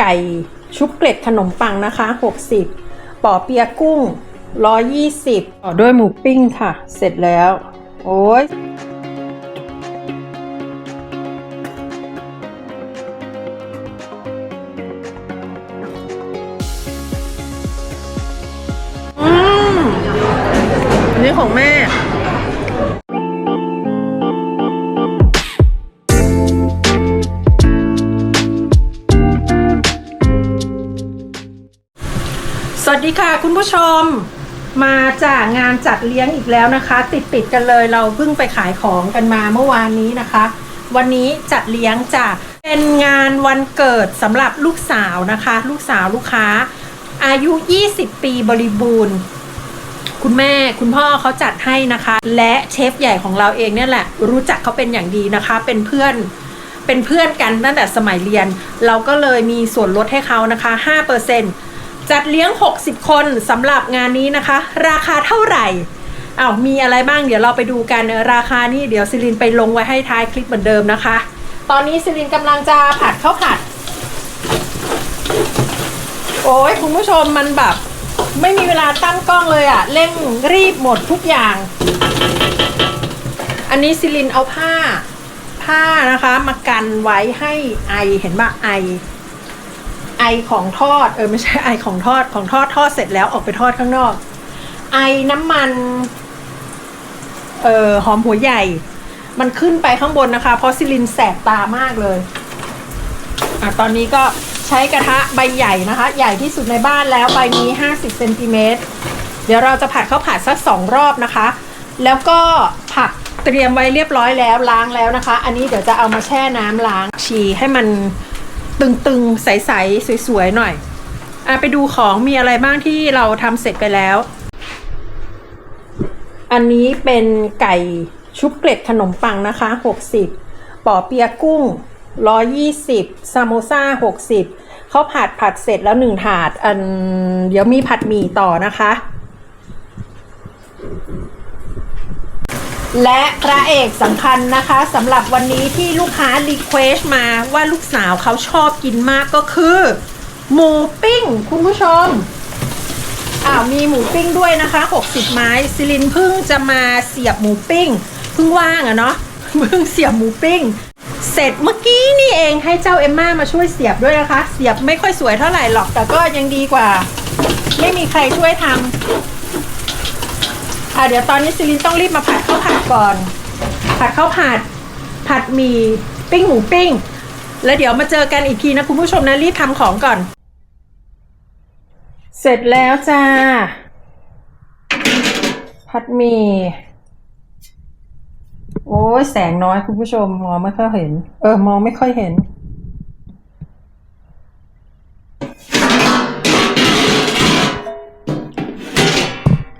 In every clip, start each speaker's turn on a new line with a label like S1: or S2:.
S1: ไก่ชุบเกล็ดขนมปังนะคะ 60ปอเปียะกุ้ง 120 ต่อด้วยหมูปิ้งค่ะ เสร็จแล้ว โอ้ยอืมอันนี้ของแม่ คุณผู้ชมมาจากงานจัดเลี้ยงอีกแล้วนะคะ ติดติดกันเลยเราเพิ่งไปขายของกันมาเมื่อวานนี้นะคะ วันนี้จัดเลี้ยงจากเป็นงานวันเกิดสำหรับลูกสาวนะคะ ลูกสาวลูกค้า อายุ 20 ปีบริบูรณ์ คุณแม่คุณพ่อเขาจัดให้นะคะ และเชฟใหญ่ของเราเองเนี่ยแหละ รู้จักเขาเป็นอย่างดีนะคะ เป็นเพื่อนเป็นเพื่อนกันตั้งแต่สมัยเรียน เราก็เลยมีส่วนลดให้เขานะคะ 5% จัดเลี้ยง 60 คนสำหรับงานนี้นะคะ ราคาเท่าไหร่อ้าวมีอะไรบ้างเดี๋ยวเราไปดูกันราคานี่เดี๋ยวซิลินไปลงไว้ให้ท้ายคลิปเหมือนเดิมนะคะ ตอนนี้ซิลินกำลังจะผัดข้าวผัด โอ้ยคุณผู้ชมมันแบบ ไม่มีเวลาตั้งกล้องเลยอะเร่งรีบหมดทุกอย่าง อันนี้ซิลินเอาผ้า ผ้านะคะ มากันไว้ให้ไอเห็นป่ะไอ ไอของทอดเออไม่ใช่ไอของทอดของทอดทอดเสร็จแล้วออกไปทอดข้างนอก ไอน้ำมันเอ่อหอมหัวใหญ่ มันขึ้นไปข้างบนนะคะ เพราะซิลินแสบตามากเลยอะตอนนี้ก็ใช้กระทะใบใหญ่นะคะ ใหญ่ที่สุดในบ้านแล้วใบนี้ 50เซนติเมตรเดี๋ยวเราจะผัดข้าวผัดสักสองรอบนะคะ แล้วก็ผักเตรียมไว้เรียบร้อยแล้วล้างแล้วนะคะ อันนี้เดี๋ยวจะเอามาแช่น้ำล้างฉีให้มัน ตึงๆ ใสๆ สวยๆ หน่อย อะไปดูของมีอะไรบ้างที่เราทำเสร็จไปแล้ว อันนี้เป็นไก่ชุบเกล็ดขนมปังนะคะ 60ปอเปียะกุ้ง 120ซามโมซ่า60ข้าผัดผัดเสร็จแล้วหนึ่งถาด อันเดี๋ยวมีผัดหมี่ต่อนะคะ และพระเอกสำคัญนะคะสำหรับวันนี้ที่ลูกค้ารีเควสมาว่าลูกสาวเขาชอบกินมากก็คือ หมูปิ้ง คุณผู้ชมอ้าวมีหมูปิ้งด้วยนะคะ 60 ไม้ซิลินเพิ่งจะมาเสียบหมูปิ้งเพิ่งว่างอะเนาะเพิ่งเสียบหมูปิ้ง เสร็จเมื่อกี้นี่เองให้เจ้าเอมม่ามาช่วยเสียบด้วยนะคะ เสียบไม่ค่อยสวยเท่าไหร่หรอกแต่ก็ยังดีกว่า ไม่มีใครช่วยทำ่ะ เดี๋ยวตอนนี้ซิลินต้องรีบมาผัดข้าวผัดก่อน ผัดข้าวผัด ผัดหมี่ปิ้งหมูปิ้ง แล้วเดี๋ยวมาเจอกันอีกทีนะคุณผู้ชมนะรีบทำของก่อน เสร็จแล้วจ้า ผัดหมี่โอ้ยแสงน้อยคุณผู้ชมมองไม่ค่อยเห็น เออ มองไม่ค่อยเห็น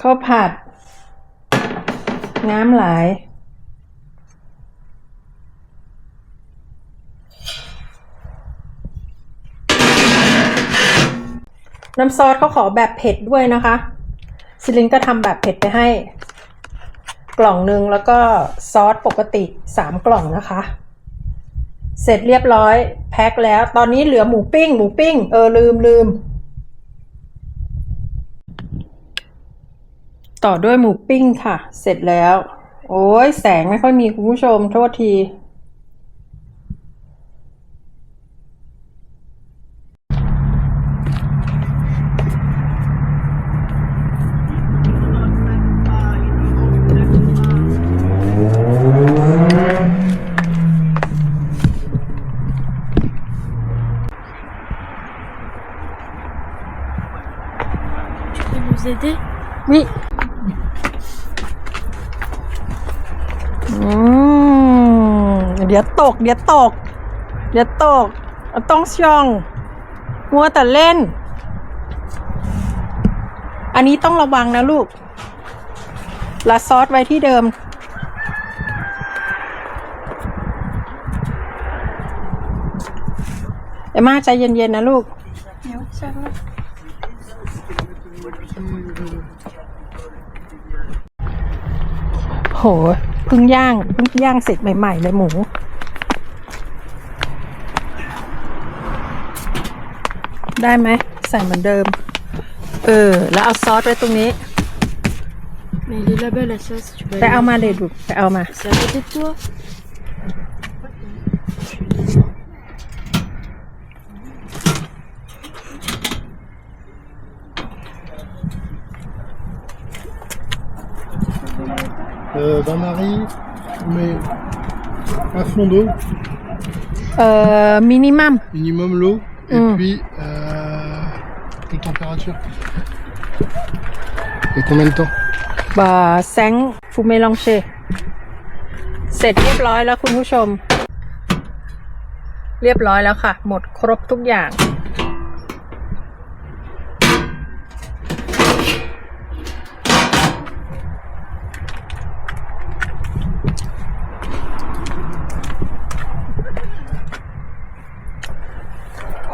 S1: ข้าวผัด น้ำไหลายน้ำซอสเขาขอแบบเผ็ดด้วยนะคะซิลินก็ทำแบบเผ็ดไปให้ กล่องหนึ่งแล้วก็ซอสปกติสามกล่องนะคะ เสร็จเรียบร้อยแพ็คแล้ว ตอนนี้เหลือหมูปิ้ง หมูปิ้ง เออลืมลืม ต่อด้วยหมูปิ้งค่ะ เสร็จแล้ว โอ้ยแสงไม่ค่อยมีคุณผู้ชมโทษที เดี๋ยวตก เดี๋ยวตก เดี๋ยวตก ต้องช่องมัวแต่เล่น อันนี้ต้องระวังนะลูกละซอสไว้ที่เดิม เอมมาใจเย็นๆนะลูกโห เพิ่งย่างเพิ่งย่างเสร็จใหม่ๆเลยหมูได้ไหมใส่เหมือนเดิม เออ แล้วเอาซอสไว้ตรงนี้
S2: Mais il est là-bas la sauce, tu peux
S1: ไป
S2: aller.
S1: เอามาเลยดูไปเอามา
S2: C'est à côté de toi
S3: Euh, bain-marie, mais un fond d'eau,
S1: เอ่อมินิมัม
S3: minimum l'eau, et
S1: Mm.
S3: puis euh, de température. Et combien de temps
S1: บาแซงฟูเมลองเชเสร็จเรียบร้อยแล้วคุณผู้ชม เรียบร้อยแล้วค่ะ หมดครบทุกอย่าง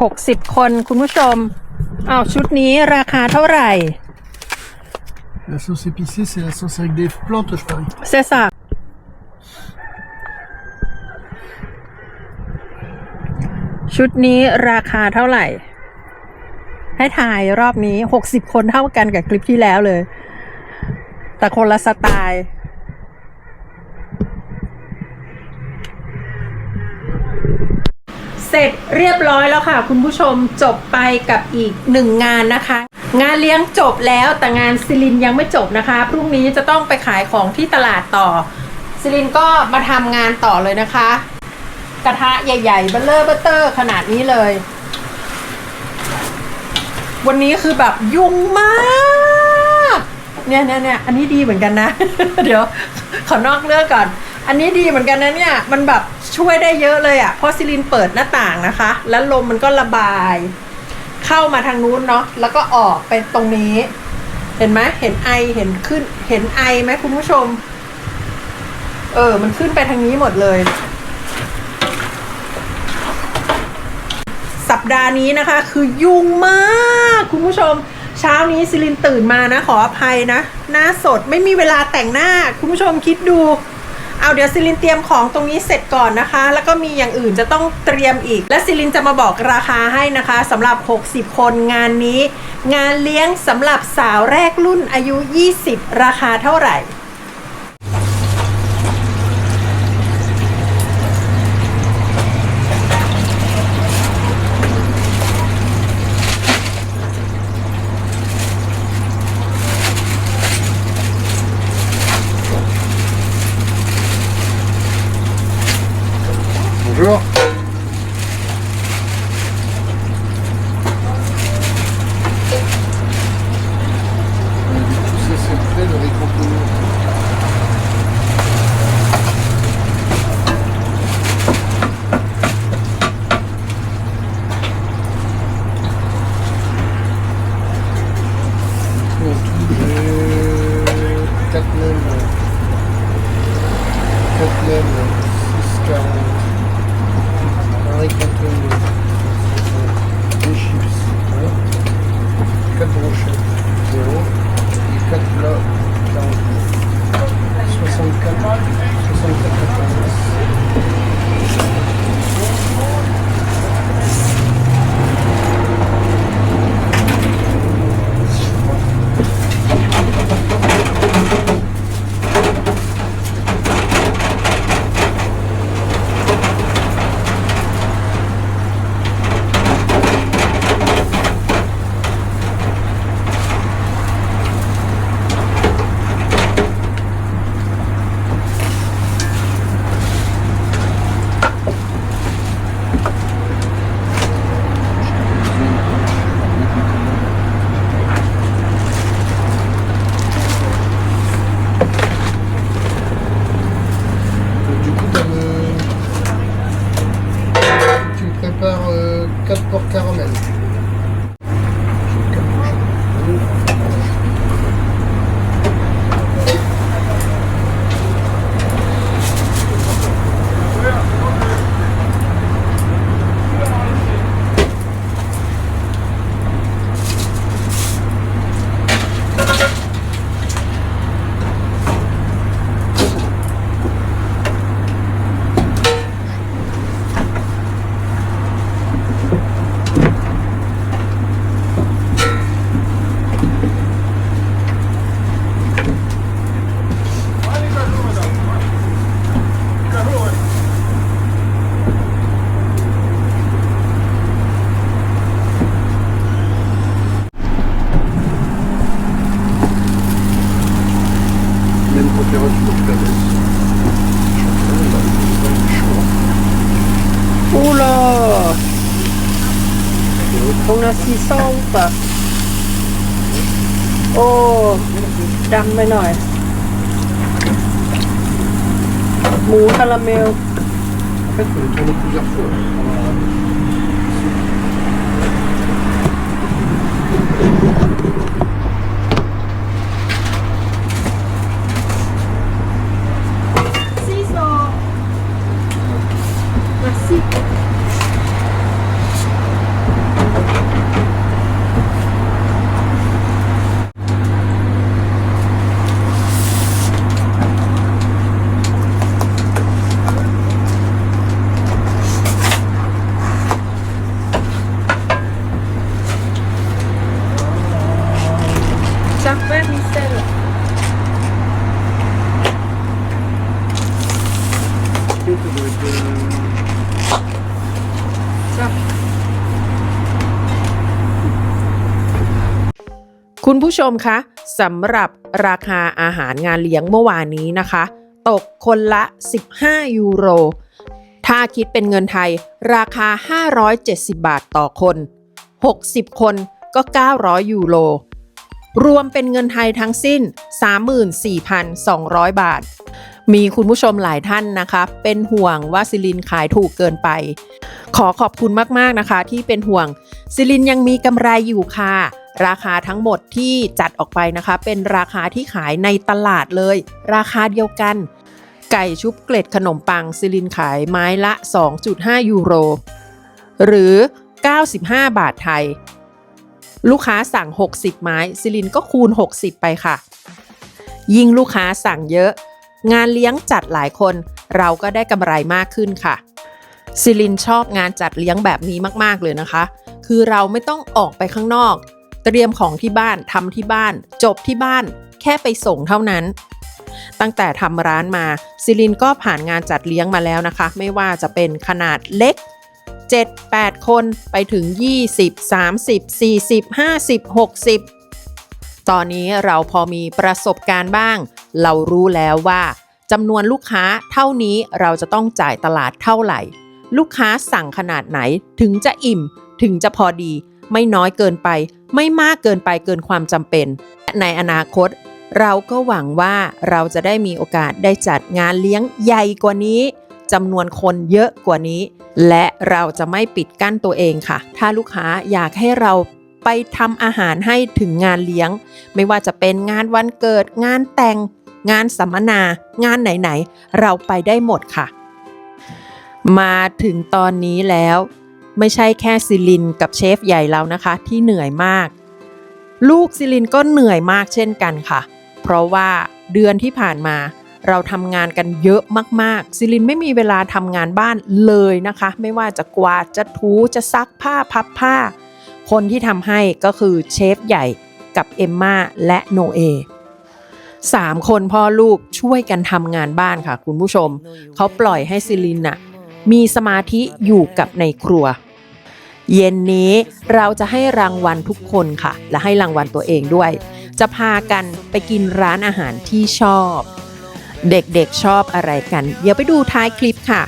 S1: หกสิบคนคุณผู้ชมอ้าวชุดนี้ราคาเท่าไหร่
S3: La sauce épicée, c'est la sauce avec des plantes, je parie.
S1: เซซ่าชุดนี้ราคาเท่าไหร่ ให้ถ่ายรอบนี้หกสิบคนเท่ากันกับคลิปที่แล้วเลย แต่คนละสไตล์ เสร็จเรียบร้อยแล้วค่ะ คุณผู้ชมจบไปกับอีกหนึ่งงานนะคะ งานเลี้ยงจบแล้วแต่งานซิลินยังไม่จบนะคะ พรุ่งนี้จะต้องไปขายของที่ตลาดต่อซิลินก็มาทำงานต่อเลยนะคะ กระทะใหญ่ๆเบลเลอร์เบอร์เตอร์ ขนาดนี้เลย วันนี้คือแบบยุ่งมากเนี่ยเนี่ยเนี่ยอันนี้ดีเหมือนกันนะ เดี๋ยวขอนอกเรื่องก่อน อันนี้ดีเหมือนกันนะเนี่ย มันแบบช่วยได้เยอะเลยอะ่ะ เพราะซิลินเปิดหน้าต่างนะคะ แล้วลมมันก็ระบาย เข้ามาทางนู้นเนาะ แล้วก็ออกไปตรงนี้ เห็นไหมเห็นไอ เห็นขึ้น เห็นไอไหมคุณผู้ชม เออ มันขึ้นไปทางนี้หมดเลย สัปดาห์นี้นะคะ คือยุ่งมาก คุณผู้ชมเช้านี้ซิลินตื่นมานะ ขออภัยนะ หน้าสดไม่มีเวลาแต่งหน้า คุณผู้ชมคิดดู เอาเดี๋ยวซิลินเตรียมของตรงนี้เสร็จก่อนนะคะ แล้วก็มีอย่างอื่นจะต้องเตรียมอีก และซิลินจะมาบอกราคาให้นะคะสำหรับ 60 คนงานนี้ งานเลี้ยงสำหรับสาวแรกรุ่นอายุ 20 ราคาเท่าไหร่
S2: ส้มปะโอ้ดำไปหน่อย หมูคาราเมล
S3: Merci fait, il faut les tourner plusieurs fois.
S2: 600 Merci จักแว่นมิเซล
S3: Et ça doit être, euh,
S1: คุณ ผู้ชมคะสำหรับราคาอาหารงานเลี้ยงเมื่อวานนี้นะคะ ตกคนละ 15 ยูโร ถ้าคิดเป็นเงินไทยราคา 570 บาทต่อคน 60 คนก็ 900 ยูโร รวมเป็นเงินไทยทั้งสิ้น 34,200 บาท มีคุณผู้ชมหลายท่านนะคะ เป็นห่วงว่าซิลินขายถูกเกินไป ขอขอบคุณมาก ๆ นะคะ ที่เป็นห่วงซิลินยังมีกำไรอยู่ค่ะ ราคาทั้งหมดที่จัดออกไปนะคะ เป็นราคาที่ขายในตลาดเลย ราคาเดียวกัน ไก่ชุบเกล็ดขนมปังซิลินขายไม้ละ 2.5 ยูโร หรือ 95 บาทไทย ลูกค้าสั่ง 60 ไม้ ซิลินก็คูณ 60 ไปค่ะ ยิ่งลูกค้าสั่งเยอะ งานเลี้ยงจัดหลายคน เราก็ได้กำไรมากขึ้นค่ะ ซิลินชอบงานจัดเลี้ยงแบบนี้มาก ๆ เลยนะคะ คือเราไม่ต้องออกไปข้างนอก เตรียมของที่บ้านทำที่บ้าน จบที่บ้าน แค่ไปส่งเท่านั้น ตั้งแต่ทำร้านมาซิลินก็ผ่านงานจัดเลี้ยงมาแล้วนะคะ ไม่ว่าจะเป็นขนาดเล็ก 7 8 คนไปถึง 20 30 40 50 60 ตอนนี้เราพอมีประสบการณ์บ้าง เรารู้แล้วว่าจำนวนลูกค้าเท่านี้เราจะต้องจ่ายตลาดเท่าไหร่ ลูกค้าสั่งขนาดไหนถึงจะอิ่มถึงจะพอดี ไม่น้อยเกินไป ไม่มากเกินไปเกินความจำเป็นและในอนาคต เราก็หวังว่าเราจะได้มีโอกาสได้จัดงานเลี้ยงใหญ่กว่านี้จำนวนคนเยอะกว่านี้ และเราจะไม่ปิดกั้นตัวเองค่ะ ถ้าลูกค้าอยากให้เราไปทำอาหารให้ถึงงานเลี้ยง ไม่ว่าจะเป็นงานวันเกิด งานแต่ง งานสัมมนา งานไหนๆ เราไปได้หมดค่ะ มาถึงตอนนี้แล้ว ไม่ใช่แค่ซิลินกับเชฟใหญ่เรานะคะ ที่เหนื่อยมาก ลูกซิลินก็เหนื่อยมากเช่นกันค่ะ เพราะว่าเดือนที่ผ่านมา เราทำงานกันเยอะมากๆซิลินไม่มีเวลาทำงานบ้านเลยนะคะ ไม่ว่าจะกวาดจะถูจะซักผ้าพับผ้า คนที่ทำให้ก็คือเชฟใหญ่กับเอมมาและโนเอสามคนพ่อลูกช่วยกันทำงานบ้านค่ะคุณผู้ชม เขาปล่อยให้ซิลินน่ะมีสมาธิอยู่กับในครัว เย็นนี้เราจะให้รางวัลทุกคนค่ะ และให้รางวัลตัวเองด้วย จะพากันไปกินร้านอาหารที่ชอบ เด็กๆชอบอะไรกัน เดี๋ยวไปดูท้ายคลิปค่ะ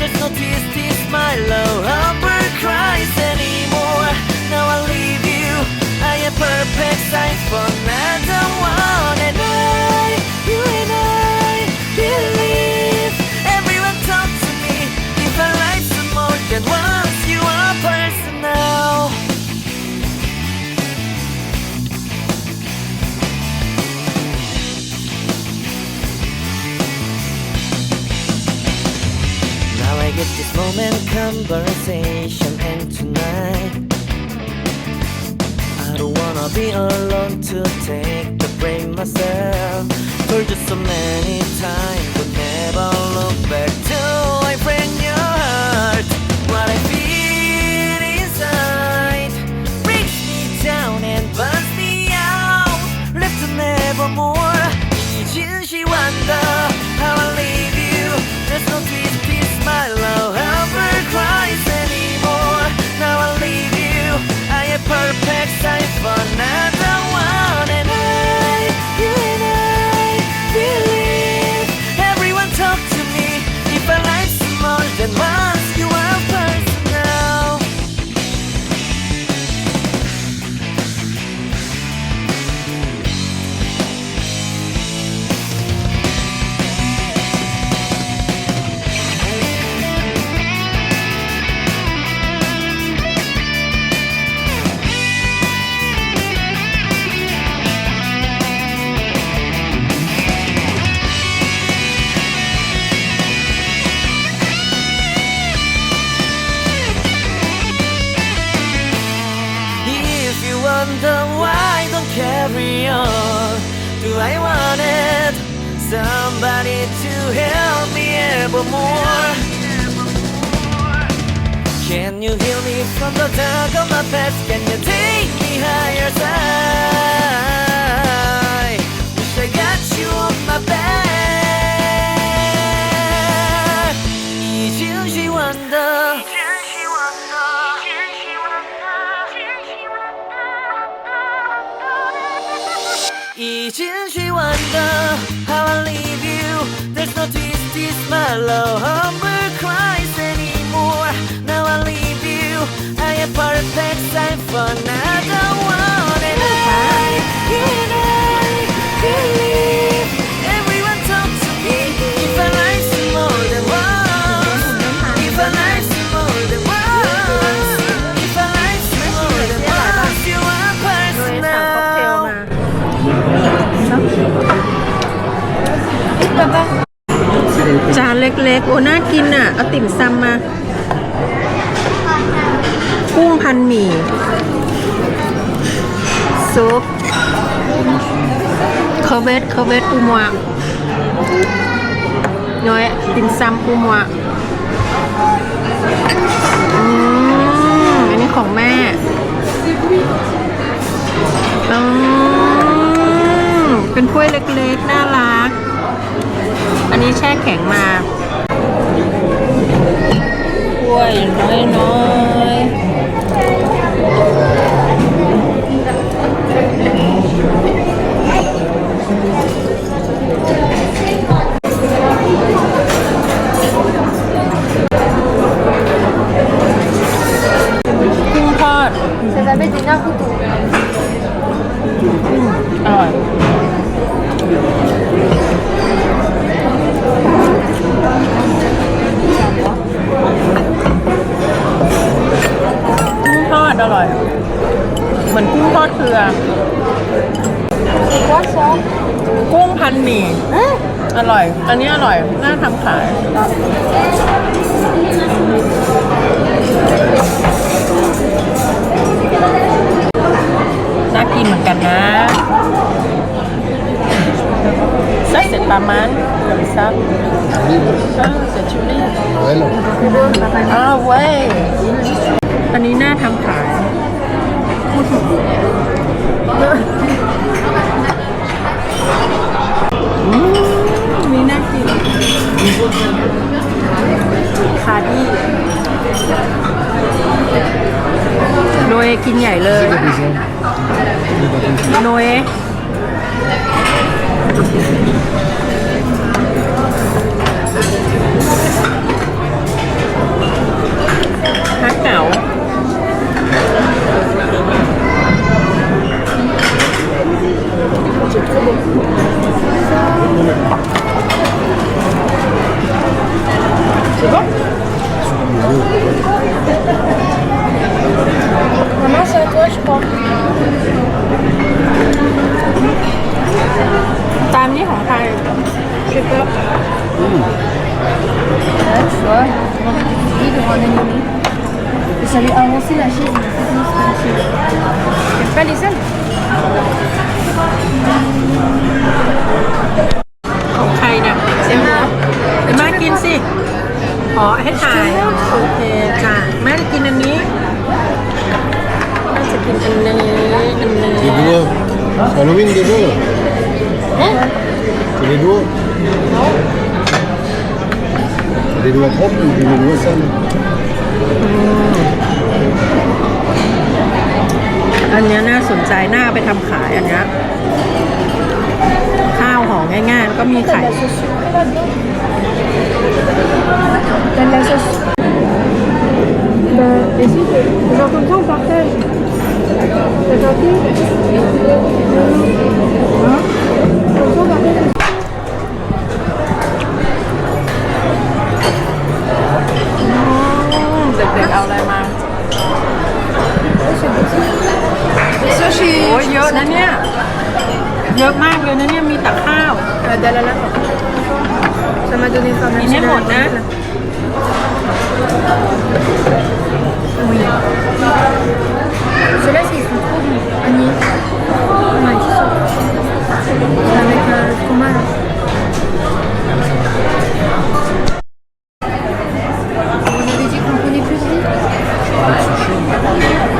S4: There's no tears, tears, my love, I'll cries anymore. Now I leave. Perfect sight for another one, and I, you and I, believe. Everyone talk to me. If I like some more than once, you are personal. Now I get this moment conversation wanna be alone to take the blame myself. Told you so many times but never look back I wanted somebody to help me ever more. Can you heal me from the dark of my past? Can you take me higher side? Wish I got you on my back. Love Humber cries anymore. Now I leave you. I am perfect sign for another
S1: เล็กๆ โอ้น่ากินอะ เอาติ่มซำมา กุ้งพันหมี่ ซุปเคอเวตเคอเวตปูมัวน้อยติ่มซำปูมัวอืมอันนี้ของแม่อืมเป็นถ้วยเล็กๆ น่ารัก อันนี้แช่แข็งมา กล้ยน้อยน้อยกุ้งทอด现在被金大裤肚。อร่อย อร่อย อันนี้อร่อย น่าทำขาย น่ากินเหมือนกันนะซักเสร็จประมาณเกือบซักอ่าเสร็จชูรี่อ้าวเว้ย อันนี้น่าทำขาย คาดี้โนเอกินใหญ่เลย โนเอฮักเก๋าตามนี้ขอ งใครชิปเปอร์
S2: Ouais, tu vois, il devant un animé. Et ça lui a avancé la chaise, il a fait comment c'est la chaise. T'aimes pas les ailes
S1: ของใครเนี่ยเซมมาเอ็มมากินสิ อ๋อให้ถ่ายโอเคจ้ะแม่จะกินอันนี้แม่จะกินอันนี้อันนี้
S3: Les doigts. C'est Halloween des doigts là C'est les doigts C'est des doigts propres ou des doigts sales
S1: อันเนี้ยน่าสนใจน่าเอาไปทำขายอันเนี้ยข้าวห่อง่ายๆแล้วก็มีไข่
S2: T'as de la sauce Bah, vas-y, genre comme ça on partage. T'as compris Hein Comme ça on partage.
S1: เด็กๆเอาอะไรมา
S2: Ça, chez.
S1: โอ้ยเยอะนะเนี่ย เยอะมากเลยนะเนี่ยมีแต่ข้าว
S2: Euh, Dalala. Ça m'a donné faim. même
S1: Il
S2: si
S1: est
S2: la-
S1: bon, hein
S2: Oui. Ceux-là, ils sont trop bons. Agnès. On. Avec euh, le fromage. Vous avez dit
S5: qu'on connaît
S2: plus
S5: vite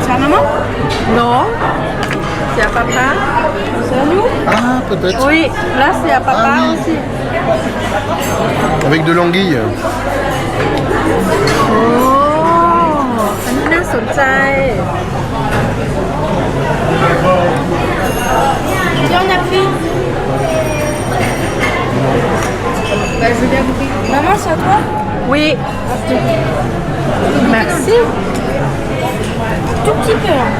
S5: C'est à
S2: maman Non. C'est à papa. C'est à nous Ah, peut-être. Oui,
S1: là, c'est à papa ah aussi. Avec de l'anguille. Bah, je veux bien goûter. Maman, c'est à toi
S2: Oui. Merci.
S1: Tout petit peu. Hein.